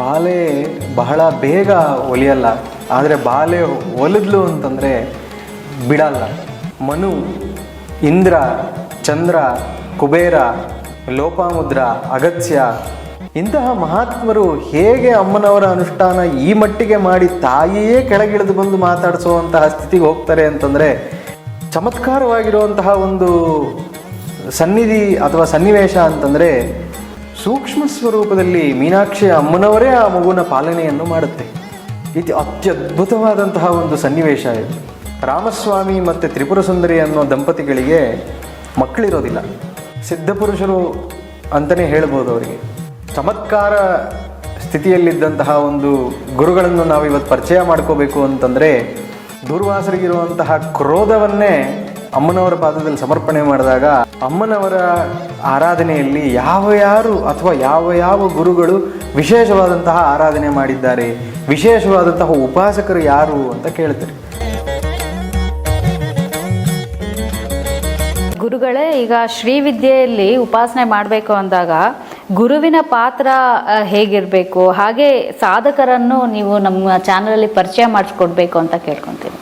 ಬಾಲೆ ಬಹಳ ಬೇಗ ಒಲಿಯಲ್ಲ, ಆದರೆ ಬಾಲೆ ಒಲಿದ್ಲು ಅಂತಂದರೆ ಬಿಡಲ್ಲ. ಮನು, ಇಂದ್ರ, ಚಂದ್ರ, ಕುಬೇರ, ಲೋಪಾಮುದ್ರ, ಅಗತ್ಯ, ಇಂತಹ ಮಹಾತ್ಮರು ಹೇಗೆ ಅಮ್ಮನವರ ಅನುಷ್ಠಾನ ಈ ಮಟ್ಟಿಗೆ ಮಾಡಿ ತಾಯಿಯೇ ಕೆಳಗಿಳಿದು ಬಂದು ಮಾತಾಡಿಸುವಂತಹ ಸ್ಥಿತಿಗೆ ಹೋಗ್ತಾರೆ ಅಂತಂದರೆ ಚಮತ್ಕಾರವಾಗಿರುವಂತಹ ಒಂದು ಸನ್ನಿಧಿ ಅಥವಾ ಸನ್ನಿವೇಶ ಅಂತಂದರೆ ಸೂಕ್ಷ್ಮ ಸ್ವರೂಪದಲ್ಲಿ ಮೀನಾಕ್ಷಿ ಅಮ್ಮನವರೇ ಆ ಮಗುವಿನ ಪಾಲನೆಯನ್ನು ಮಾಡುತ್ತೆ. ಇದು ಅತ್ಯದ್ಭುತವಾದಂತಹ ಒಂದು ಸನ್ನಿವೇಶ ಇದು. ರಾಮಸ್ವಾಮಿ ಮತ್ತು ತ್ರಿಪುರ ಸುಂದರಿ ಅನ್ನೋ ದಂಪತಿಗಳಿಗೆ ಮಕ್ಕಳಿರೋದಿಲ್ಲ. ಸಿದ್ಧಪುರುಷರು ಅಂತಲೇ ಹೇಳ್ಬೋದು ಅವರಿಗೆ. ಚಮತ್ಕಾರ ಸ್ಥಿತಿಯಲ್ಲಿದ್ದಂತಹ ಒಂದು ಗುರುಗಳನ್ನು ನಾವು ಇವತ್ತು ಪರಿಚಯ ಮಾಡ್ಕೋಬೇಕು ಅಂತಂದರೆ ದುರ್ವಾಸರಿಗಿರುವಂತಹ ಕ್ರೋಧವನ್ನೇ ಅಮ್ಮನವರ ಪಾದದಲ್ಲಿ ಸಮರ್ಪಣೆ ಮಾಡಿದಾಗ ಅಮ್ಮನವರ ಆರಾಧನೆಯಲ್ಲಿ ಯಾವ ಯಾರು ಅಥವಾ ಯಾವ ಯಾವ ಗುರುಗಳು ವಿಶೇಷವಾದಂತಹ ಆರಾಧನೆ ಮಾಡಿದ್ದಾರೆ, ವಿಶೇಷವಾದಂತಹ ಉಪಾಸಕರು ಯಾರು ಅಂತ ಕೇಳ್ತಾರೆ. ಗುರುಗಳೇ, ಈಗ ಶ್ರೀವಿದ್ಯೆಯಲ್ಲಿ ಉಪಾಸನೆ ಮಾಡಬೇಕು ಅಂದಾಗ ಗುರುವಿನ ಪಾತ್ರ ಹೇಗಿರಬೇಕು, ಹಾಗೆ ಸಾಧಕರನ್ನು ನೀವು ನಮ್ಮ ಚಾನಲಲ್ಲಿ ಪರಿಚಯ ಮಾಡಿಸ್ಕೊಡ್ಬೇಕು ಅಂತ ಕೇಳ್ಕೊತೀನಿ.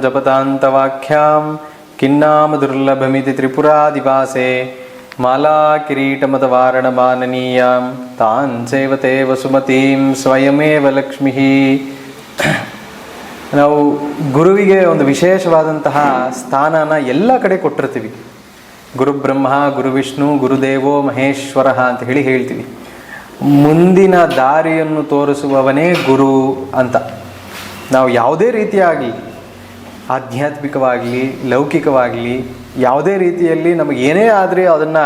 ಜಪತಾಂತವಾಖ್ಯಾಂ ಕಿನ್ನಾಮ ದುರ್ಲಭಮಿತಿ ತ್ರಿಪುರಾದಿವಾಸೆ ಮಾಲಾ ಕಿರೀಟಮತವಾರಣ ಮಾನನೀಯಾಂ ತಾನ್ ಸೇವತೆ ವಸುಮತೀಂ ಸ್ವಯಮೇವ ಲಕ್ಷ್ಮೀ ನಾವು ಗುರುವಿಗೆ ಒಂದು ವಿಶೇಷವಾದಂತಹ ಸ್ಥಾನನ ಎಲ್ಲ ಕಡೆ ಕೊಟ್ಟಿರ್ತೀವಿ. ಗುರುಬ್ರಹ್ಮ ಗುರುವಿಷ್ಣು ಗುರು ವಿಷ್ಣು ಗುರುದೇವೋ ಮಹೇಶ್ವರ ಅಂತ ಹೇಳಿ ಹೇಳ್ತೀವಿ. ಮುಂದಿನ ದಾರಿಯನ್ನು ತೋರಿಸುವವನೇ ಗುರು ಅಂತ. ನಾವು ಯಾವುದೇ ರೀತಿಯಾಗಲಿ ಆಧ್ಯಾತ್ಮಿಕವಾಗಲಿ ಲೌಕಿಕವಾಗಲಿ ಯಾವುದೇ ರೀತಿಯಲ್ಲಿ ನಮಗೆ ಏನೇ ಆದರೆ ಅದನ್ನು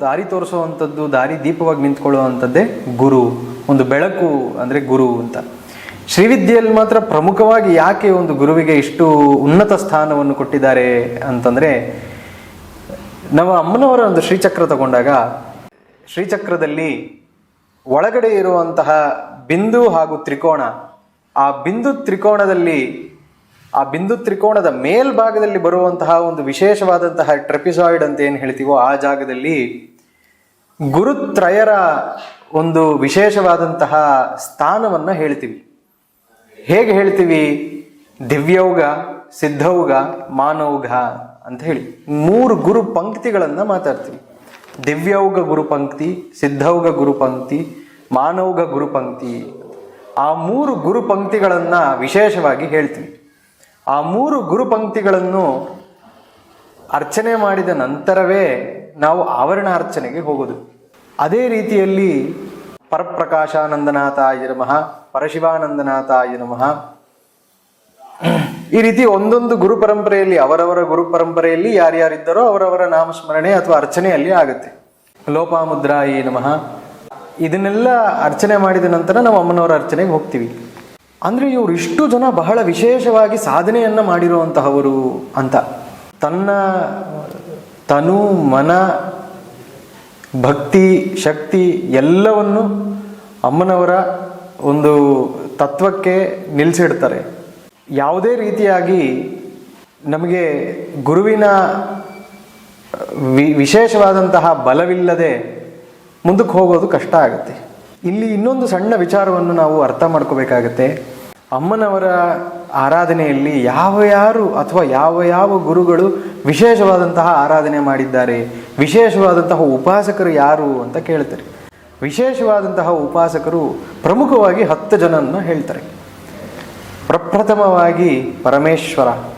ದಾರಿ ತೋರಿಸುವಂಥದ್ದು, ದಾರಿ ದೀಪವಾಗಿ ನಿಂತ್ಕೊಳ್ಳುವಂಥದ್ದೇ ಗುರು, ಒಂದು ಬೆಳಕು ಅಂದರೆ ಗುರು ಅಂತ. ಶ್ರೀವಿದ್ಯೆಯಲ್ಲಿ ಮಾತ್ರ ಪ್ರಮುಖವಾಗಿ ಯಾಕೆ ಒಂದು ಗುರುವಿಗೆ ಇಷ್ಟು ಉನ್ನತ ಸ್ಥಾನವನ್ನು ಕೊಟ್ಟಿದ್ದಾರೆ ಅಂತಂದರೆ, ನಮ್ಮ ಅಮ್ಮನವರ ಒಂದು ಶ್ರೀಚಕ್ರ ತಗೊಂಡಾಗ, ಶ್ರೀಚಕ್ರದಲ್ಲಿ ಒಳಗಡೆ ಇರುವಂತಹ ಬಿಂದು ಹಾಗೂ ತ್ರಿಕೋಣ ಆ ಬಿಂದು ತ್ರಿಕೋಣದಲ್ಲಿ ಆ ಬಿಂದು ತ್ರಿಕೋಣದ ಮೇಲ್ಭಾಗದಲ್ಲಿ ಬರುವಂತಹ ಒಂದು ವಿಶೇಷವಾದಂತಹ ಟ್ರೆಪಿಸಾಯ್ಡ್ ಅಂತ ಏನು ಹೇಳ್ತೀವೋ ಆ ಜಾಗದಲ್ಲಿ ಗುರುತ್ರಯರ ಒಂದು ವಿಶೇಷವಾದಂತಹ ಸ್ಥಾನವನ್ನು ಹೇಳ್ತೀವಿ. ಹೇಗೆ ಹೇಳ್ತೀವಿ? ದಿವ್ಯೌಗ, ಸಿದ್ಧೌಗ ಮಾನೌಘ ಅಂತ ಹೇಳಿ. ಮೂರು ಗುರು ಪಂಕ್ತಿಗಳನ್ನು ಮಾತಾಡ್ತೀವಿ. ದಿವ್ಯೌಗ ಗುರು ಪಂಕ್ತಿ, ಸಿದ್ಧೌಗ ಗುರು ಪಂಕ್ತಿ ಮಾನೌಘ ಗುರು ಪಂಕ್ತಿ. ಆ ಮೂರು ಗುರು ಪಂಕ್ತಿಗಳನ್ನು ವಿಶೇಷವಾಗಿ ಹೇಳ್ತೀವಿ. ಆ ಮೂರು ಗುರು ಪಂಕ್ತಿಗಳನ್ನು ಅರ್ಚನೆ ಮಾಡಿದ ನಂತರವೇ ನಾವು ಆವರಣ ಅರ್ಚನೆಗೆ ಹೋಗೋದು. ಅದೇ ರೀತಿಯಲ್ಲಿ ಪರಪ್ರಕಾಶಾನಂದನಾಥಾಯ ನಮಃ, ಪರಶಿವಾನಂದನಾಥಾಯ ನಮಃ. ಈ ರೀತಿ ಒಂದೊಂದು ಗುರು ಪರಂಪರೆಯಲ್ಲಿ, ಅವರವರ ಗುರು ಪರಂಪರೆಯಲ್ಲಿ ಯಾರ್ಯಾರಿದ್ದರೋ ಅವರವರ ನಾಮಸ್ಮರಣೆ ಅಥವಾ ಅರ್ಚನೆಯಲ್ಲಿ ಆಗುತ್ತೆ. ಲೋಪಾಮುದ್ರಾಯಿ ನಮಃ. ಇದನ್ನೆಲ್ಲ ಅರ್ಚನೆ ಮಾಡಿದ ನಂತರ ನಾವು ಅಮ್ಮನವರ ಅರ್ಚನೆಗೆ ಹೋಗ್ತೀವಿ. ಅಂದರೆ ಇವರು ಇಷ್ಟು ಜನ ಬಹಳ ವಿಶೇಷವಾಗಿ ಸಾಧನೆಯನ್ನು ಮಾಡಿರುವಂತಹವರು ಅಂತ. ತನ್ನ ತನು, ಮನ, ಭಕ್ತಿ, ಶಕ್ತಿ ಎಲ್ಲವನ್ನು ಅಮ್ಮನವರ ಒಂದು ತತ್ವಕ್ಕೆ ನಿಲ್ಲಿಸಿಡ್ತಾರೆ ಯಾವುದೇ ರೀತಿಯಾಗಿ ನಮಗೆ ಗುರುವಿನ, ವಿ, ವಿಶೇಷವಾದಂತಹ ಬಲವಿಲ್ಲದೆ ಮುಂದಕ್ಕೆ ಹೋಗೋದು ಕಷ್ಟ ಆಗುತ್ತೆ. ಇಲ್ಲಿ ಇನ್ನೊಂದು ಸಣ್ಣ ವಿಚಾರವನ್ನು ನಾವು ಅರ್ಥ ಮಾಡ್ಕೋಬೇಕಾಗತ್ತೆ. ಅಮ್ಮನವರ ಆರಾಧನೆಯಲ್ಲಿ ಯಾವ ಯಾರು ಅಥವಾ ಯಾವ ಯಾವ ಗುರುಗಳು ವಿಶೇಷವಾದಂತಹ ಆರಾಧನೆ ಮಾಡಿದ್ದಾರೆ, ವಿಶೇಷವಾದಂತಹ ಉಪಾಸಕರು ಯಾರು ಅಂತ ಕೇಳ್ತಾರೆ. ವಿಶೇಷವಾದಂತಹ ಉಪಾಸಕರು ಪ್ರಮುಖವಾಗಿ ಹತ್ತು ಜನನ್ನ ಹೇಳ್ತಾರೆ. ಪ್ರಪ್ರಥಮವಾಗಿ ಪರಮೇಶ್ವರ.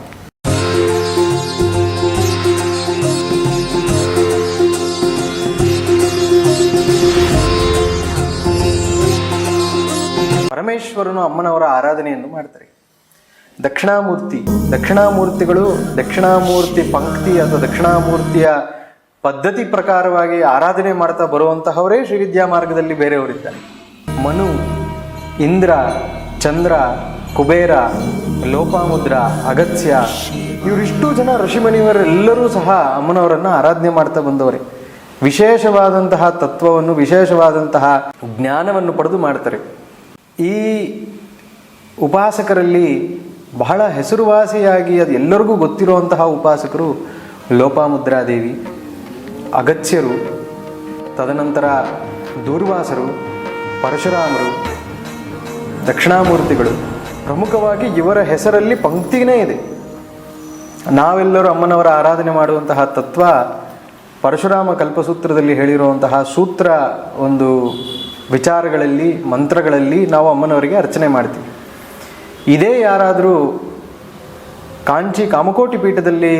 ಪರಮೇಶ್ವರನು ಅಮ್ಮನವರ ಆರಾಧನೆಯನ್ನು ಮಾಡ್ತಾರೆ. ದಕ್ಷಿಣಾಮೂರ್ತಿ, ದಕ್ಷಿಣಾಮೂರ್ತಿಗಳು ದಕ್ಷಿಣಾಮೂರ್ತಿ ಪಂಕ್ತಿ ಅಥವಾ ದಕ್ಷಿಣಾಮೂರ್ತಿಯ ಪದ್ಧತಿ ಪ್ರಕಾರವಾಗಿ ಆರಾಧನೆ ಮಾಡ್ತಾ ಬರುವಂತಹವರೇ ಶ್ರೀವಿದ್ಯಾ ಮಾರ್ಗದಲ್ಲಿ ಬೇರೆಯವರಿದ್ದಾರೆ ಮನು, ಇಂದ್ರ, ಚಂದ್ರ, ಕುಬೇರ, ಲೋಪಾಮುದ್ರ, ಅಗತ್ಯ ಇವರಿಷ್ಟು ಜನ ಋಷಿಮಣಿವರೆಲ್ಲರೂ ಸಹ ಅಮ್ಮನವರನ್ನ ಆರಾಧನೆ ಮಾಡ್ತಾ ಬಂದವರೇ. ವಿಶೇಷವಾದಂತಹ ತತ್ವವನ್ನು, ವಿಶೇಷವಾದಂತಹ ಜ್ಞಾನವನ್ನು ಪಡೆದು ಮಾಡ್ತಾರೆ. ಈ ಉಪಾಸಕರಲ್ಲಿ ಬಹಳ ಹೆಸರುವಾಸಿಯಾಗಿ ಅದು ಎಲ್ಲರಿಗೂ ಗೊತ್ತಿರುವಂತಹ ಉಪಾಸಕರು ಲೋಪಾಮುದ್ರಾದೇವಿ, ಅಗತ್ಯರು, ತದನಂತರ ದೂರ್ವಾಸರು, ಪರಶುರಾಮರು, ದಕ್ಷಿಣಾಮೂರ್ತಿಗಳು. ಪ್ರಮುಖವಾಗಿ ಇವರ ಹೆಸರಲ್ಲಿ ಪಂಕ್ತಿನೇ ಇದೆ. ನಾವೆಲ್ಲರೂ ಅಮ್ಮನವರ ಆರಾಧನೆ ಮಾಡುವಂತಹ ತತ್ವ ಪರಶುರಾಮ ಕಲ್ಪಸೂತ್ರದಲ್ಲಿ ಹೇಳಿರುವಂತಹ ಸೂತ್ರ ಒಂದು ವಿಚಾರಗಳಲ್ಲಿ, ಮಂತ್ರಗಳಲ್ಲಿ ನಾವು ಅಮ್ಮನವರಿಗೆ ಅರ್ಚನೆ ಮಾಡ್ತೀವಿ. ಇದೇ ಯಾರಾದರೂ ಕಾಂಚಿ ಕಾಮಕೋಟಿ ಪೀಠದಲ್ಲಿ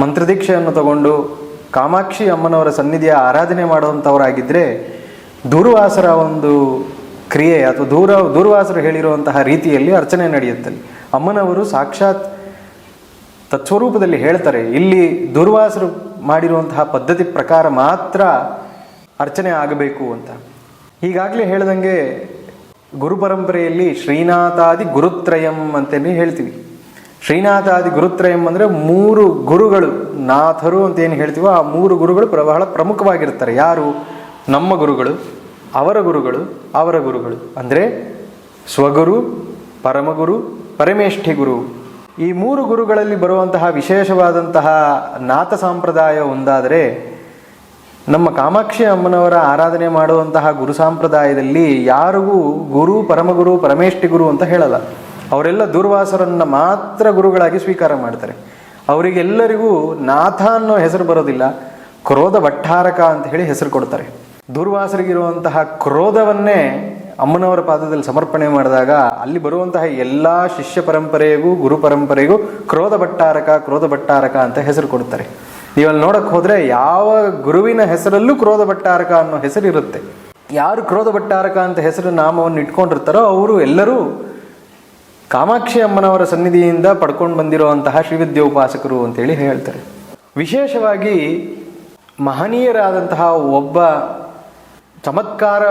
ಮಂತ್ರದೀಕ್ಷೆಯನ್ನು ತಗೊಂಡು ಕಾಮಾಕ್ಷಿ ಅಮ್ಮನವರ ಸನ್ನಿಧಿಯ ಆರಾಧನೆ ಮಾಡುವಂಥವರಾಗಿದ್ದರೆ ದೂರ್ವಾಸರ ಒಂದು ಕ್ರಿಯೆ ಅಥವಾ ದೂರ, ದೂರ್ವಾಸರು ಹೇಳಿರುವಂತಹ ರೀತಿಯಲ್ಲಿ ಅರ್ಚನೆ ನಡೆಯುತ್ತಲ್ಲಿ. ಅಮ್ಮನವರು ಸಾಕ್ಷಾತ್ ತತ್ಸ್ವರೂಪದಲ್ಲಿ ಹೇಳ್ತಾರೆ, ಇಲ್ಲಿ ದುರ್ವಾಸರು ಮಾಡಿರುವಂತಹ ಪದ್ಧತಿ ಪ್ರಕಾರ ಮಾತ್ರ ಅರ್ಚನೆ ಆಗಬೇಕು ಅಂತ. ಈಗಾಗಲೇ ಹೇಳ್ದಂಗೆ ಗುರು ಪರಂಪರೆಯಲ್ಲಿ ಶ್ರೀನಾಥಾದಿ ಗುರುತ್ರಯಂ ಅಂತೇನೆ ಹೇಳ್ತೀವಿ. ಶ್ರೀನಾಥಾದಿ ಗುರುತ್ರಯಂ ಅಂದರೆ ಮೂರು ಗುರುಗಳು, ನಾಥರು ಅಂತ ಏನು ಹೇಳ್ತೀವೋ ಆ ಮೂರು ಗುರುಗಳು ಬಹಳ ಪ್ರಮುಖವಾಗಿರ್ತಾರೆ ಯಾರು? ನಮ್ಮ ಗುರುಗಳು, ಅವರ ಗುರುಗಳು ಅವರ ಗುರುಗಳು. ಅಂದರೆ ಸ್ವಗುರು, ಪರಮಗುರು, ಪರಮೇಷ್ಠಿ ಗುರು. ಈ ಮೂರು ಗುರುಗಳಲ್ಲಿ ಬರುವಂತಹ ವಿಶೇಷವಾದಂತಹ ನಾಥ ಸಂಪ್ರದಾಯ ಒಂದಾದರೆ ನಮ್ಮ ಕಾಮಾಕ್ಷಿ ಅಮ್ಮನವರ ಆರಾಧನೆ ಮಾಡುವಂತಹ ಗುರು ಸಂಪ್ರದಾಯದಲ್ಲಿ ಯಾರಿಗೂ ಗುರು, ಪರಮಗುರು, ಪರಮೇಷ್ಠಿ ಗುರು ಅಂತ ಹೇಳಲ್ಲ. ಅವರೆಲ್ಲ ದುರ್ವಾಸರನ್ನು ಮಾತ್ರ ಗುರುಗಳಾಗಿ ಸ್ವೀಕಾರ ಮಾಡ್ತಾರೆ. ಅವರಿಗೆಲ್ಲರಿಗೂ ನಾಥ ಅನ್ನೋ ಹೆಸರು ಬರೋದಿಲ್ಲ. ಕ್ರೋಧ ಭಟ್ಟಾರಕ ಅಂತ ಹೇಳಿ ಹೆಸರು ಕೊಡ್ತಾರೆ. ದುರ್ವಾಸರಿಗಿರುವಂತಹ ಕ್ರೋಧವನ್ನೇ ಅಮ್ಮನವರ ಪಾದದಲ್ಲಿ ಸಮರ್ಪಣೆ ಮಾಡಿದಾಗ ಅಲ್ಲಿ ಬರುವಂತಹ ಎಲ್ಲ ಶಿಷ್ಯ ಪರಂಪರೆಗೂ, ಗುರು ಪರಂಪರೆಗೂ ಕ್ರೋಧ ಭಟ್ಟಾರಕ ಕ್ರೋಧ ಭಟ್ಟಾರಕ ಅಂತ ಹೆಸರು ಕೊಡ್ತಾರೆ. ನೀವಲ್ಲಿ ನೋಡಕ್ ಹೋದ್ರೆ ಯಾವ ಗುರುವಿನ ಹೆಸರಲ್ಲೂ ಕ್ರೋಧ ಭಟ್ಟಾರಕ ಅನ್ನೋ ಹೆಸರಿರುತ್ತೆ. ಯಾರು ಕ್ರೋಧ ಭಟ್ಟಾರಕ ಅಂತ ಹೆಸರು ನಾಮವನ್ನು ಇಟ್ಕೊಂಡಿರ್ತಾರೋ ಅವರು ಎಲ್ಲರೂ ಕಾಮಾಕ್ಷಿ ಅಮ್ಮನವರ ಸನ್ನಿಧಿಯಿಂದ ಪಡ್ಕೊಂಡು ಬಂದಿರುವಂತಹ ಶ್ರೀವಿದ್ಯೋಪಾಸಕರು ಅಂತೇಳಿ ಹೇಳ್ತಾರೆ. ವಿಶೇಷವಾಗಿ ಮಹನೀಯರಾದಂತಹ ಒಬ್ಬ ಚಮತ್ಕಾರ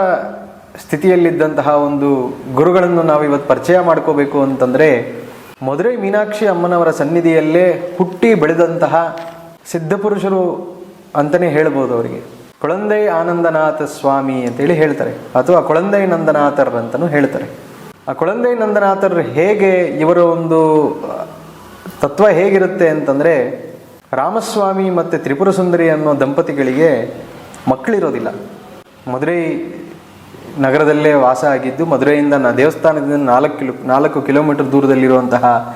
ಸ್ಥಿತಿಯಲ್ಲಿದ್ದಂತಹ ಒಂದು ಗುರುಗಳನ್ನು ನಾವು ಇವತ್ತು ಪರಿಚಯ ಮಾಡ್ಕೋಬೇಕು ಅಂತಂದರೆ ಮಧುರೈ ಮೀನಾಕ್ಷಿ ಅಮ್ಮನವರ ಸನ್ನಿಧಿಯಲ್ಲೇ ಹುಟ್ಟಿ ಬೆಳೆದಂತಹ ಸಿದ್ಧಪುರುಷರು ಅಂತಲೇ ಹೇಳ್ಬೋದು ಅವರಿಗೆ. ಕೊಳಂದೈ ಆನಂದನಾಥ ಸ್ವಾಮಿ ಅಂತೇಳಿ ಹೇಳ್ತಾರೆ. ಅಥವಾ ಕೊಳಂದೈ ನಂದನಾಥರ್ ಅಂತಲೂ ಹೇಳ್ತಾರೆ. ಆ ಕೊಳಂದೈ ನಂದನಾಥರ್ ಹೇಗೆ ಇವರ ಒಂದು ತತ್ವ ಹೇಗಿರುತ್ತೆ ಅಂತಂದರೆ, ರಾಮಸ್ವಾಮಿ ಮತ್ತು ತ್ರಿಪುರ ಸುಂದರಿ ಅನ್ನೋ ದಂಪತಿಗಳಿಗೆ ಮಕ್ಕಳಿರೋದಿಲ್ಲ. ಮದುರೈ ನಗರದಲ್ಲೇ ವಾಸ ಆಗಿದ್ದು ಮಧುರೈಯಿಂದ ನ ದೇವಸ್ಥಾನದಿಂದ ನಾಲ್ಕು ಕಿಲೋ, ನಾಲ್ಕು ಕಿಲೋಮೀಟರ್ ದೂರದಲ್ಲಿರುವಂತಹ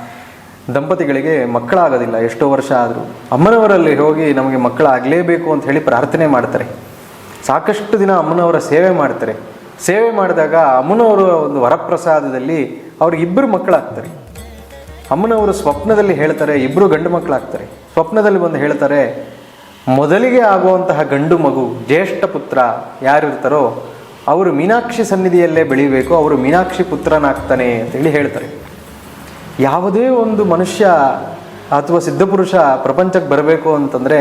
ದಂಪತಿಗಳಿಗೆ ಮಕ್ಕಳಾಗೋದಿಲ್ಲ, ಎಷ್ಟೋ ವರ್ಷ ಆದರೂ. ಅಮ್ಮನವರಲ್ಲಿ ಹೋಗಿ ನಮಗೆ ಮಕ್ಕಳಾಗಲೇಬೇಕು ಅಂತ ಹೇಳಿ ಪ್ರಾರ್ಥನೆ ಮಾಡ್ತಾರೆ. ಸಾಕಷ್ಟು ದಿನ ಅಮ್ಮನವರ ಸೇವೆ ಮಾಡ್ತಾರೆ. ಸೇವೆ ಮಾಡಿದಾಗ ಅಮ್ಮನವರ ಒಂದು ವರಪ್ರಸಾದದಲ್ಲಿ ಅವ್ರಿಗೆ ಇಬ್ಬರು ಮಕ್ಕಳಾಗ್ತಾರೆ. ಅಮ್ಮನವರು ಸ್ವಪ್ನದಲ್ಲಿ ಹೇಳ್ತಾರೆ, ಇಬ್ಬರು ಗಂಡು ಮಕ್ಕಳಾಗ್ತಾರೆ. ಸ್ವಪ್ನದಲ್ಲಿ ಬಂದು ಹೇಳ್ತಾರೆ, ಮೊದಲಿಗೆ ಆಗುವಂತಹ ಗಂಡು ಮಗು, ಜ್ಯೇಷ್ಠ ಪುತ್ರ ಯಾರಿರ್ತಾರೋ, ಅವರು ಮೀನಾಕ್ಷಿ ಸನ್ನಿಧಿಯಲ್ಲೇ ಬೆಳಿಬೇಕು, ಅವರು ಮೀನಾಕ್ಷಿ ಪುತ್ರನಾಗ್ತಾನೆ ಅಂತೇಳಿ ಹೇಳ್ತಾರೆ. ಯಾವುದೇ ಒಂದು ಮನುಷ್ಯ ಅಥವಾ ಸಿದ್ಧಪುರುಷ ಪ್ರಪಂಚಕ್ಕೆ ಬರಬೇಕು ಅಂತಂದರೆ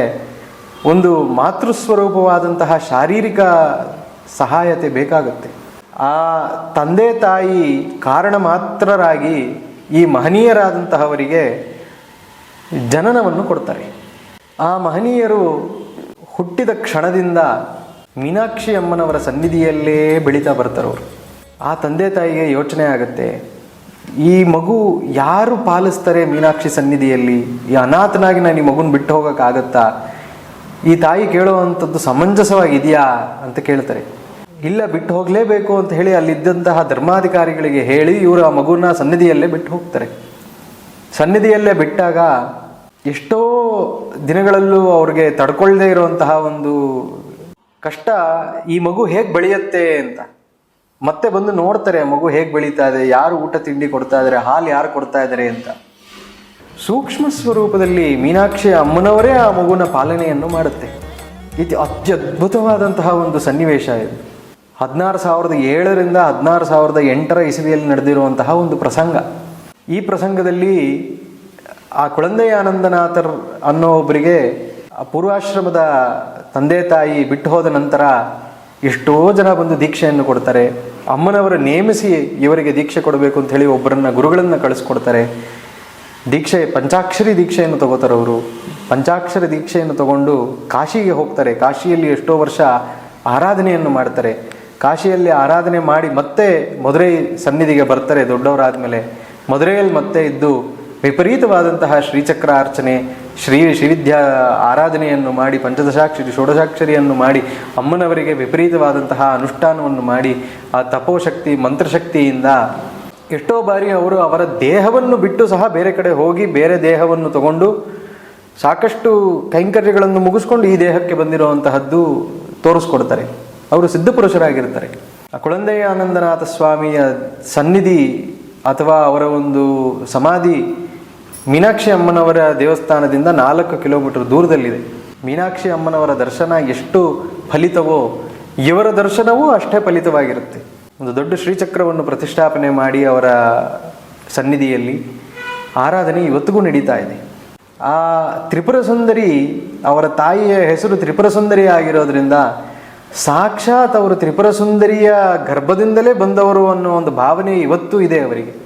ಒಂದು ಮಾತೃಸ್ವರೂಪವಾದಂತಹ ಶಾರೀರಿಕ ಸಹಾಯತೆ ಬೇಕಾಗುತ್ತೆ. ಆ ತಂದೆ ತಾಯಿ ಕಾರಣ ಮಾತ್ರರಾಗಿ ಈ ಮಹನೀಯರಾದಂತಹವರಿಗೆ ಜನನವನ್ನು ಕೊಡ್ತಾರೆ. ಆ ಮಹನೀಯರು ಹುಟ್ಟಿದ ಕ್ಷಣದಿಂದ ಮೀನಾಕ್ಷಿ ಅಮ್ಮನವರ ಸನ್ನಿಧಿಯಲ್ಲೇ ಬೆಳೀತಾ ಬರ್ತಾರವರು. ಆ ತಂದೆ ತಾಯಿಗೆ ಯೋಚನೆ ಆಗುತ್ತೆ ಈ ಮಗು ಯಾರು ಪಾಲಿಸ್ತಾರೆ ಮೀನಾಕ್ಷಿ ಸನ್ನಿಧಿಯಲ್ಲಿ? ಈ ಅನಾಥನಾಗಿ ನಾನು ಈ ಮಗುನ ಬಿಟ್ಟು ಹೋಗೋಕ್ಕಾಗತ್ತಾ? ಈ ತಾಯಿ ಕೇಳುವಂಥದ್ದು ಸಮಂಜಸವಾಗಿದೆಯಾ ಅಂತ ಕೇಳ್ತಾರೆ. ಇಲ್ಲ, ಬಿಟ್ಟು ಹೋಗಲೇಬೇಕು ಅಂತ ಹೇಳಿ ಅಲ್ಲಿದ್ದಂತಹ ಧರ್ಮಾಧಿಕಾರಿಗಳಿಗೆ ಹೇಳಿ ಇವರು ಆ ಮಗುನ ಸನ್ನಿಧಿಯಲ್ಲೇ ಬಿಟ್ಟು ಹೋಗ್ತಾರೆ. ಸನ್ನಿಧಿಯಲ್ಲೇ ಬಿಟ್ಟಾಗ ಎಷ್ಟೋ ದಿನಗಳಲ್ಲೂ ಅವ್ರಿಗೆ ತಡ್ಕೊಳ್ಳದೇ ಇರುವಂತಹ ಒಂದು ಕಷ್ಟ ಈ ಮಗು ಹೇಗೆ ಬೆಳೆಯುತ್ತೆ ಅಂತ. ಮತ್ತೆ ಬಂದು ನೋಡ್ತಾರೆ, ಮಗು ಹೇಗೆ ಬೆಳೀತಾ ಇದೆ, ಯಾರು ಊಟ ತಿಂಡಿ ಕೊಡ್ತಾ ಇದ್ದಾರೆ ಹಾಲು ಯಾರು ಕೊಡ್ತಾ ಇದ್ದಾರೆ ಅಂತ. ಸೂಕ್ಷ್ಮ ಸ್ವರೂಪದಲ್ಲಿ ಮೀನಾಕ್ಷಿ ಅಮ್ಮನವರೇ ಆ ಮಗುವಿನ ಪಾಲನೆಯನ್ನು ಮಾಡುತ್ತೆ. ಇದು ಅತ್ಯದ್ಭುತವಾದಂತಹ ಒಂದು ಸನ್ನಿವೇಶ ಇದು. ಹದಿನಾರು ಸಾವಿರದ ಏಳರಿಂದ ಹದಿನಾರು ಸಾವಿರದ ಎಂಟರ ಇಸವಿಯಲ್ಲಿ ನಡೆದಿರುವಂತಹ ಒಂದು ಪ್ರಸಂಗ. ಈ ಪ್ರಸಂಗದಲ್ಲಿ ಆ ಕುಳಂದೈ ಆನಂದನಾಥರ್ ಅನ್ನೋ ಒಬ್ಬರಿಗೆ ಪೂರ್ವಾಶ್ರಮದ ತಂದೆ ತಾಯಿ ಬಿಟ್ಟು ಹೋದ ನಂತರ ಎಷ್ಟೋ ಜನ ಬಂದು ದೀಕ್ಷೆಯನ್ನು ಕೊಡ್ತಾರೆ. ಅಮ್ಮನವರು ನೇಮಿಸಿ ಇವರಿಗೆ ದೀಕ್ಷೆ ಕೊಡಬೇಕು ಅಂತ ಹೇಳಿ ಒಬ್ಬರನ್ನ ಗುರುಗಳನ್ನ ಕಳಿಸ್ಕೊಡ್ತಾರೆ. ದೀಕ್ಷೆ, ಪಂಚಾಕ್ಷರಿ ದೀಕ್ಷೆಯನ್ನು ತಗೋತಾರೆ ಅವರು. ಪಂಚಾಕ್ಷರಿ ದೀಕ್ಷೆಯನ್ನು ತಗೊಂಡು ಕಾಶಿಗೆ ಹೋಗ್ತಾರೆ. ಕಾಶಿಯಲ್ಲಿ ಎಷ್ಟೋ ವರ್ಷ ಆರಾಧನೆಯನ್ನು ಮಾಡ್ತಾರೆ. ಕಾಶಿಯಲ್ಲಿ ಆರಾಧನೆ ಮಾಡಿ ಮತ್ತೆ ಮಧುರೈ ಸನ್ನಿಧಿಗೆ ಬರ್ತಾರೆ ದೊಡ್ಡವರಾದ ಮೇಲೆ ಮಧುರೈಯಲ್ಲಿ ಮತ್ತೆ ಇದ್ದು ವಿಪರೀತವಾದಂತಹ ಶ್ರೀಚಕ್ರ ಅರ್ಚನೆ ಶ್ರೀ ಶ್ರೀವಿದ್ಯಾ ಆರಾಧನೆಯನ್ನು ಮಾಡಿ, ಪಂಚದಶಾಕ್ಷರಿ, ಷೋಡಶಾಕ್ಷರಿಯನ್ನು ಮಾಡಿ, ಅಮ್ಮನವರಿಗೆ ವಿಪರೀತವಾದಂತಹ ಅನುಷ್ಠಾನವನ್ನು ಮಾಡಿ, ಆ ತಪೋಶಕ್ತಿ, ಮಂತ್ರಶಕ್ತಿಯಿಂದ ಎಷ್ಟೋ ಬಾರಿ ಅವರು ಅವರ ದೇಹವನ್ನು ಬಿಟ್ಟು ಸಹ ಬೇರೆ ಕಡೆ ಹೋಗಿ, ಬೇರೆ ದೇಹವನ್ನು ತಗೊಂಡು ಸಾಕಷ್ಟು ಕೈಂಕರ್ಯಗಳನ್ನು ಮುಗಿಸ್ಕೊಂಡು ಈ ದೇಹಕ್ಕೆ ಬಂದಿರುವಂತಹದ್ದು ತೋರಿಸ್ಕೊಡ್ತಾರೆ. ಅವರು ಸಿದ್ಧಪುರುಷರಾಗಿರ್ತಾರೆ. ಆ ಆನಂದನಾಥ ಸ್ವಾಮಿಯ ಸನ್ನಿಧಿ ಅಥವಾ ಅವರ ಒಂದು ಸಮಾಧಿ ಮೀನಾಕ್ಷಿ ಅಮ್ಮನವರ ದೇವಸ್ಥಾನದಿಂದ ನಾಲ್ಕು ಕಿಲೋಮೀಟರ್ ದೂರದಲ್ಲಿದೆ. ಮೀನಾಕ್ಷಿ ಅಮ್ಮನವರ ದರ್ಶನ ಎಷ್ಟು ಫಲಿತವೋ, ಇವರ ದರ್ಶನವೂ ಅಷ್ಟೇ ಫಲಿತವಾಗಿರುತ್ತೆ. ಒಂದು ದೊಡ್ಡ ಶ್ರೀಚಕ್ರವನ್ನು ಪ್ರತಿಷ್ಠಾಪನೆ ಮಾಡಿ ಅವರ ಸನ್ನಿಧಿಯಲ್ಲಿ ಆರಾಧನೆ ಇವತ್ತಿಗೂ ನಡೀತಾ ಇದೆ. ಆ ತ್ರಿಪುರ ಸುಂದರಿ, ಅವರ ತಾಯಿಯ ಹೆಸರು ತ್ರಿಪುರ ಸುಂದರಿ ಆಗಿರೋದ್ರಿಂದ ಸಾಕ್ಷಾತ್ ಅವರು ತ್ರಿಪುರ ಸುಂದರಿಯ ಗರ್ಭದಿಂದಲೇ ಬಂದವರು ಅನ್ನೋ ಒಂದು ಭಾವನೆ ಇವತ್ತೂ ಇದೆ ಅವರಿಗೆ.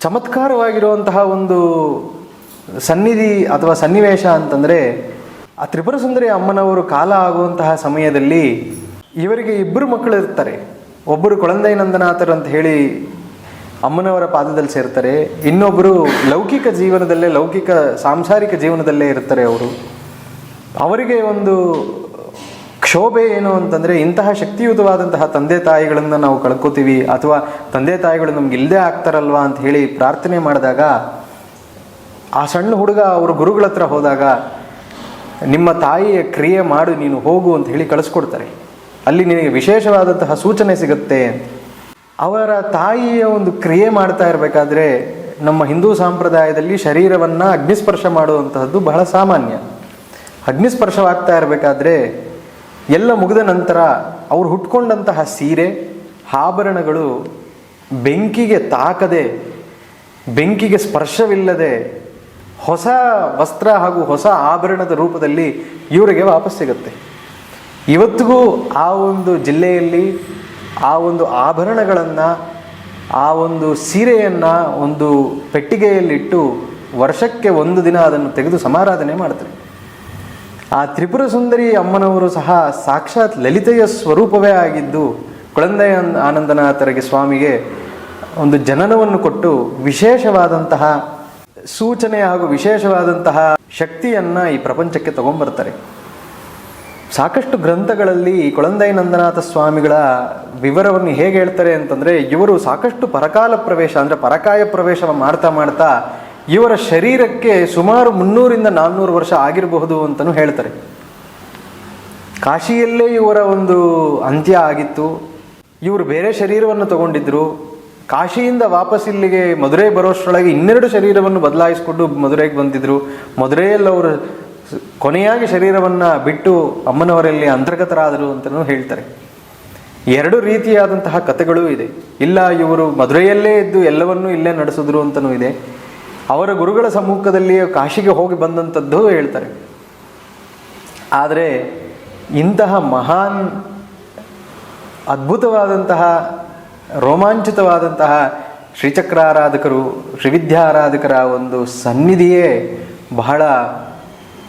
ಚಮತ್ಕಾರವಾಗಿರುವಂತಹ ಒಂದು ಸನ್ನಿಧಿ ಅಥವಾ ಸನ್ನಿವೇಶ ಅಂತಂದರೆ, ಆ ತ್ರಿಪುರ ಸುಂದರಿ ಅಮ್ಮನವರು ಕಾಲ ಆಗುವಂತಹ ಸಮಯದಲ್ಲಿ ಇವರಿಗೆ ಇಬ್ಬರು ಮಕ್ಕಳು ಇರ್ತಾರೆ. ಒಬ್ಬರು ಕೊಳಂದೈ ನಂದನಾಥರು ಅಂತ ಹೇಳಿ ಅಮ್ಮನವರ ಪಾದದಲ್ಲಿ ಸೇರ್ತಾರೆ. ಇನ್ನೊಬ್ಬರು ಲೌಕಿಕ ಜೀವನದಲ್ಲೇ, ಲೌಕಿಕ ಸಾಂಸಾರಿಕ ಜೀವನದಲ್ಲೇ ಇರ್ತಾರೆ ಅವರು. ಅವರಿಗೆ ಒಂದು ಕ್ಷೋಭೆ ಏನು ಅಂತಂದರೆ ಇಂತಹ ಶಕ್ತಿಯುತವಾದಂತಹ ತಂದೆ ತಾಯಿಗಳನ್ನು ನಾವು ಕಳ್ಕೊತೀವಿ ಅಥವಾ ತಂದೆ ತಾಯಿಗಳು ನಮ್ಗೆ ಇಲ್ಲದೆ ಆಗ್ತಾರಲ್ವಾ ಅಂತ ಹೇಳಿ ಪ್ರಾರ್ಥನೆ ಮಾಡಿದಾಗ ಆ ಸಣ್ಣ ಹುಡುಗ ಅವರು ಗುರುಗಳ ಹತ್ರ ಹೋದಾಗ, ನಿಮ್ಮ ತಾಯಿಯ ಕ್ರಿಯೆ ಮಾಡು, ನೀನು ಹೋಗು ಅಂತ ಹೇಳಿ ಕಳಿಸ್ಕೊಡ್ತಾರೆ. ಅಲ್ಲಿ ನಿನಗೆ ವಿಶೇಷವಾದಂತಹ ಸೂಚನೆ ಸಿಗುತ್ತೆ. ಅವರ ತಾಯಿಯ ಒಂದು ಕ್ರಿಯೆ ಮಾಡ್ತಾ ಇರಬೇಕಾದ್ರೆ ನಮ್ಮ ಹಿಂದೂ ಸಂಪ್ರದಾಯದಲ್ಲಿ ಶರೀರವನ್ನು ಅಗ್ನಿಸ್ಪರ್ಶ ಮಾಡುವಂತಹದ್ದು ಬಹಳ ಸಾಮಾನ್ಯ. ಅಗ್ನಿಸ್ಪರ್ಶವಾಗ್ತಾ ಇರಬೇಕಾದ್ರೆ ಎಲ್ಲ ಮುಗಿದ ನಂತರ ಅವರು ಹುಟ್ಕೊಂಡಂತಹ ಸೀರೆ, ಆಭರಣಗಳು ಬೆಂಕಿಗೆ ತಾಕದೆ, ಬೆಂಕಿಗೆ ಸ್ಪರ್ಶವಿಲ್ಲದೆ ಹೊಸ ವಸ್ತ್ರ ಹಾಗೂ ಹೊಸ ಆಭರಣದ ರೂಪದಲ್ಲಿ ಇವರಿಗೆ ವಾಪಸ್ ಸಿಗುತ್ತೆ. ಇವತ್ತಿಗೂ ಆ ಒಂದು ಜಿಲ್ಲೆಯಲ್ಲಿ ಆ ಒಂದು ಆಭರಣಗಳನ್ನು, ಆ ಒಂದು ಸೀರೆಯನ್ನು ಒಂದು ಪೆಟ್ಟಿಗೆಯಲ್ಲಿಟ್ಟು ವರ್ಷಕ್ಕೆ ಒಂದು ದಿನ ಅದನ್ನು ತೆಗೆದು ಸಮಾರಾಧನೆ ಮಾಡ್ತಾರೆ. ಆ ತ್ರಿಪುರ ಸುಂದರಿ ಅಮ್ಮನವರು ಸಹ ಸಾಕ್ಷಾತ್ ಲಲಿತೆಯ ಸ್ವರೂಪವೇ ಆಗಿದ್ದು ಕುಳಂದಯ ಆನಂದನಾಥರಿಗೆ ಸ್ವಾಮಿಗೆ ಒಂದು ಜನನವನ್ನು ಕೊಟ್ಟು ವಿಶೇಷವಾದಂತಹ ಸೂಚನೆ ಹಾಗೂ ವಿಶೇಷವಾದಂತಹ ಶಕ್ತಿಯನ್ನ ಈ ಪ್ರಪಂಚಕ್ಕೆ ತಗೊಂಡ್ಬರ್ತಾರೆ. ಸಾಕಷ್ಟು ಗ್ರಂಥಗಳಲ್ಲಿ ಈ ನಂದನಾಥ ಸ್ವಾಮಿಗಳ ವಿವರವನ್ನು ಹೇಗೆ ಹೇಳ್ತಾರೆ ಅಂತಂದ್ರೆ ಇವರು ಸಾಕಷ್ಟು ಪರಕಾಲ ಪ್ರವೇಶ ಅಂದ್ರೆ ಪರಕಾಯ ಪ್ರವೇಶ ಮಾಡ್ತಾ ಮಾಡ್ತಾ ಇವರ ಶರೀರಕ್ಕೆ ಸುಮಾರು ಮುನ್ನೂರಿಂದ ನಾನ್ನೂರು ವರ್ಷ ಆಗಿರಬಹುದು ಅಂತಲೂ ಹೇಳ್ತಾರೆ. ಕಾಶಿಯಲ್ಲೇ ಇವರ ಒಂದು ಅಂತ್ಯ ಆಗಿತ್ತು. ಇವರು ಬೇರೆ ಶರೀರವನ್ನು ತಗೊಂಡಿದ್ರು. ಕಾಶಿಯಿಂದ ವಾಪಸ್ ಇಲ್ಲಿಗೆ ಮದುರೆ ಬರೋಷ್ಟರೊಳಗೆ ಇನ್ನೆರಡು ಶರೀರವನ್ನು ಬದಲಾಯಿಸಿಕೊಂಡು ಮದುರೆಗೆ ಬಂದಿದ್ರು. ಮದುರೆಯಲ್ಲಿ ಅವರು ಕೊನೆಯಾಗಿ ಶರೀರವನ್ನು ಬಿಟ್ಟು ಅಮ್ಮನವರಲ್ಲಿ ಅಂತರ್ಗತರಾದರು ಅಂತಲೂ ಹೇಳ್ತಾರೆ. ಎರಡು ರೀತಿಯಾದಂತಹ ಕಥೆಗಳೂ ಇದೆ. ಇಲ್ಲ ಇವರು ಮದುರೆಯಲ್ಲೇ ಇದ್ದು ಎಲ್ಲವನ್ನೂ ಇಲ್ಲೇ ನಡೆಸಿದ್ರು ಅಂತಲೂ ಇದೆ. ಅವರ ಗುರುಗಳ ಸಮ್ಮುಖದಲ್ಲಿ ಕಾಶಿಗೆ ಹೋಗಿ ಬಂದಂಥದ್ದು ಹೇಳ್ತಾರೆ. ಆದರೆ ಇಂತಹ ಮಹಾನ್ ಅದ್ಭುತವಾದಂತಹ, ರೋಮಾಂಚಿತವಾದಂತಹ ಶ್ರೀಚಕ್ರ ಆರಾಧಕರು ಶ್ರೀವಿದ್ಯಾ ಆರಾಧಕರ ಒಂದು ಸನ್ನಿಧಿಯೇ ಬಹಳ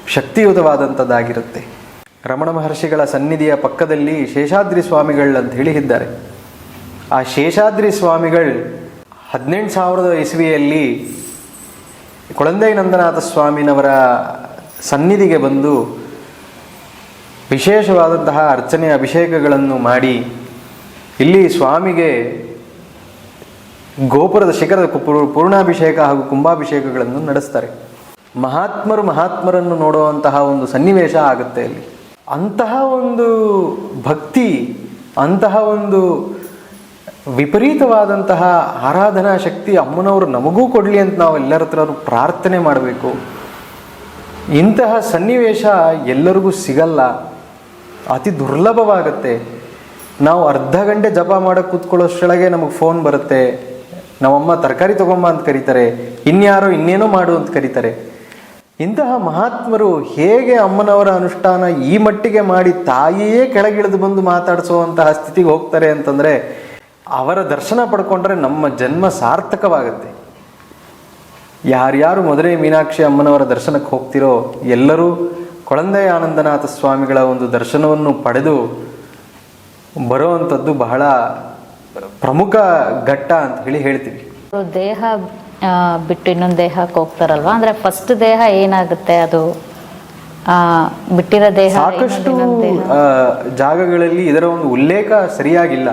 ಶಕ್ತಿಯುತವಾದಂಥದ್ದಾಗಿರುತ್ತೆ. ರಮಣ ಮಹರ್ಷಿಗಳ ಸನ್ನಿಧಿಯ ಪಕ್ಕದಲ್ಲಿ ಶೇಷಾದ್ರಿ ಸ್ವಾಮಿಗಳು ಅಂತ ಹೇಳಿ ಇದ್ದಾರೆ. ಆ ಶೇಷಾದ್ರಿ ಸ್ವಾಮಿಗಳು ಹದಿನೆಂಟು ಸಾವಿರದ ಇಸ್ವಿಯಲ್ಲಿ ಕೊಳಂದೈ ನಂದನಾಥ ಸ್ವಾಮಿನವರ ಸನ್ನಿಧಿಗೆ ಬಂದು ವಿಶೇಷವಾದಂತಹ ಅರ್ಚನೆ ಅಭಿಷೇಕಗಳನ್ನು ಮಾಡಿ ಇಲ್ಲಿ ಸ್ವಾಮಿಗೆ ಗೋಪುರದ ಶಿಖರದ ಪೂರ್ಣಾಭಿಷೇಕ ಹಾಗೂ ಕುಂಭಾಭಿಷೇಕಗಳನ್ನು ನಡೆಸ್ತಾರೆ. ಮಹಾತ್ಮರು ಮಹಾತ್ಮರನ್ನು ನೋಡುವಂತಹ ಒಂದು ಸನ್ನಿವೇಶ ಆಗುತ್ತೆ ಇಲ್ಲಿ. ಅಂತಹ ಒಂದು ಭಕ್ತಿ, ಅಂತಹ ಒಂದು ವಿಪರೀತವಾದಂತಹ ಆರಾಧನಾ ಶಕ್ತಿ ಅಮ್ಮನವರು ನಮಗೂ ಕೊಡಲಿ ಅಂತ ನಾವು ಎಲ್ಲರ ಹತ್ರ ಪ್ರಾರ್ಥನೆ ಮಾಡಬೇಕು. ಇಂತಹ ಸನ್ನಿವೇಶ ಎಲ್ಲರಿಗೂ ಸಿಗಲ್ಲ. ಅತಿ ದುರ್ಲಭವಾಗುತ್ತೆ. ನಾವು ಅರ್ಧ ಗಂಟೆ ಜಪ ಮಾಡೋಕ್ಕೆ ಕೂತ್ಕೊಳ್ಳೋಷ್ಟೊಳಗೆ ನಮಗೆ ಫೋನ್ ಬರುತ್ತೆ. ನಮ್ಮಮ್ಮ ತರಕಾರಿ ತಗೊಂಬ ಅಂತ ಕರೀತಾರೆ. ಇನ್ಯಾರೋ ಇನ್ನೇನೋ ಮಾಡು ಅಂತ ಕರೀತಾರೆ. ಇಂತಹ ಮಹಾತ್ಮರು ಹೇಗೆ ಅಮ್ಮನವರ ಅನುಷ್ಠಾನ ಈ ಮಟ್ಟಿಗೆ ಮಾಡಿ ತಾಯಿಯೇ ಕೆಳಗಿಳಿದು ಬಂದು ಮಾತಾಡಿಸುವಂತಹ ಸ್ಥಿತಿಗೆ ಹೋಗ್ತಾರೆ ಅಂತಂದರೆ ಅವರ ದರ್ಶನ ಪಡ್ಕೊಂಡ್ರೆ ನಮ್ಮ ಜನ್ಮ ಸಾರ್ಥಕವಾಗುತ್ತೆ. ಯಾರ್ಯಾರು ಮದುರೆ ಮೀನಾಕ್ಷಿ ಅಮ್ಮನವರ ದರ್ಶನಕ್ಕೆ ಹೋಗ್ತಿರೋ ಎಲ್ಲರೂ ಕೊಳಂದಯ ಆನಂದನಾಥ ಸ್ವಾಮಿಗಳ ಒಂದು ದರ್ಶನವನ್ನು ಪಡೆದು ಬರುವಂಥದ್ದು ಬಹಳ ಪ್ರಮುಖ ಘಟ್ಟ ಅಂತ ಹೇಳಿ ಹೇಳ್ತೀವಿ. ದೇಹ ಬಿಟ್ಟು ಇನ್ನೊಂದು ದೇಹಕ್ಕೆ ಹೋಗ್ತಾರಲ್ವಾ? ಅಂದರೆ ಫಸ್ಟ್ ದೇಹ ಏನಾಗುತ್ತೆ ಅದು? ಬಿಟ್ಟಿರೋ ದೇಹ ಸಾಕಷ್ಟು ಜಾಗಗಳಲ್ಲಿ ಇದರ ಒಂದು ಉಲ್ಲೇಖ ಸರಿಯಾಗಿಲ್ಲ.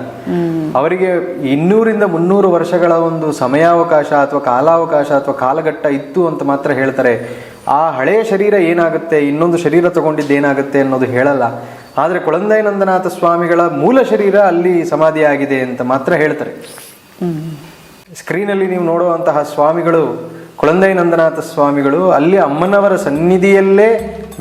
ಅವರಿಗೆ ಇನ್ನೂರಿಂದ ಮುನ್ನೂರು ವರ್ಷಗಳ ಒಂದು ಸಮಯಾವಕಾಶ ಅಥವಾ ಕಾಲಾವಕಾಶ ಅಥವಾ ಕಾಲಘಟ್ಟ ಇತ್ತು ಅಂತ ಮಾತ್ರ ಹೇಳ್ತಾರೆ. ಆ ಹಳೆಯ ಶರೀರ ಏನಾಗುತ್ತೆ ಇನ್ನೊಂದು ಶರೀರ ತಗೊಂಡಿದ್ದು ಏನಾಗುತ್ತೆ ಅನ್ನೋದು ಹೇಳಲ್ಲ. ಆದ್ರೆ ಕೊಳಂದಾಯನಂದನಾಥ ಸ್ವಾಮಿಗಳ ಮೂಲ ಶರೀರ ಅಲ್ಲಿ ಸಮಾಧಿಯಾಗಿದೆ ಅಂತ ಮಾತ್ರ ಹೇಳ್ತಾರೆ. ಸ್ಕ್ರೀನಲ್ಲಿ ನೀವು ನೋಡುವಂತಹ ಸ್ವಾಮಿಗಳು ಕುಳಂದೈನಂದನಾಥ ಸ್ವಾಮಿಗಳು ಅಲ್ಲಿ ಅಮ್ಮನವರ ಸನ್ನಿಧಿಯಲ್ಲೇ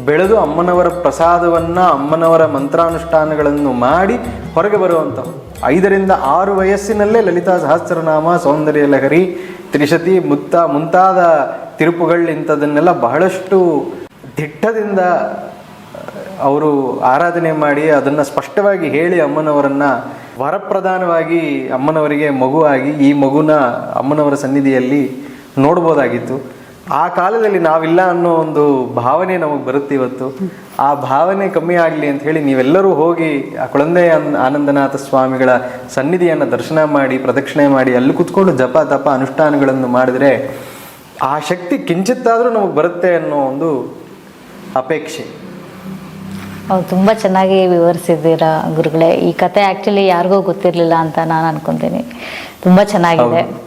ಬೆಳೆದು ಅಮ್ಮನವರ ಪ್ರಸಾದವನ್ನು, ಅಮ್ಮನವರ ಮಂತ್ರಾನುಷ್ಠಾನಗಳನ್ನು ಮಾಡಿ ಹೊರಗೆ ಬರುವಂಥವು. ಐದರಿಂದ ಆರು ವಯಸ್ಸಿನಲ್ಲೇ ಲಲಿತಾ ಸಹಸ್ರನಾಮ, ಸೌಂದರ್ಯ ಲಹರಿ, ತ್ರಿಶತಿ ಮುತ್ತ ಮುಂತಾದ ತಿರುಪುಗಳು ಇಂಥದನ್ನೆಲ್ಲ ಬಹಳಷ್ಟು ದಿಟ್ಟದಿಂದ ಅವರು ಆರಾಧನೆ ಮಾಡಿ ಅದನ್ನು ಸ್ಪಷ್ಟವಾಗಿ ಹೇಳಿ ಅಮ್ಮನವರನ್ನು ವರಪ್ರಧಾನವಾಗಿ ಅಮ್ಮನವರಿಗೆ ಮಗುವಾಗಿ ಈ ಮಗುನ ಅಮ್ಮನವರ ಸನ್ನಿಧಿಯಲ್ಲಿ ನೋಡ್ಬೋದಾಗಿತ್ತು. ಆ ಕಾಲದಲ್ಲಿ ನಾವಿಲ್ಲ ಅನ್ನೋ ಒಂದು ಭಾವನೆ ನಮಗೆ ಬರುತ್ತೆ ಇವತ್ತು. ಆ ಭಾವನೆ ಕಮ್ಮಿ ಆಗಲಿ ಅಂತ ಹೇಳಿ ನೀವೆಲ್ಲರೂ ಹೋಗಿ ಆ ಕುಳಂದೆ ಆನ್- ಆನಂದನಾಥ ಸ್ವಾಮಿಗಳ ಸನ್ನಿಧಿಯನ್ನು ದರ್ಶನ ಮಾಡಿ ಪ್ರದಕ್ಷಿಣೆ ಮಾಡಿ ಅಲ್ಲಿ ಕುತ್ಕೊಂಡು ಜಪ ತಪ ಅನುಷ್ಠಾನಗಳನ್ನು ಮಾಡಿದ್ರೆ ಆ ಶಕ್ತಿ ಕಿಂಚಿತ್ತಾದರೂ ನಮಗೆ ಬರುತ್ತೆ ಅನ್ನೋ ಒಂದು ಅಪೇಕ್ಷೆ. ತುಂಬ ಚೆನ್ನಾಗಿ ವಿವರಿಸಿದ್ದೀರಾ ಗುರುಗಳೇ. ಈ ಕತೆ ಆ್ಯಕ್ಚುಲಿ ಯಾರಿಗೂ ಗೊತ್ತಿರಲಿಲ್ಲ ಅಂತ ನಾನು ಅನ್ಕೊತೀನಿ. ತುಂಬ ಚೆನ್ನಾಗಿದೆ.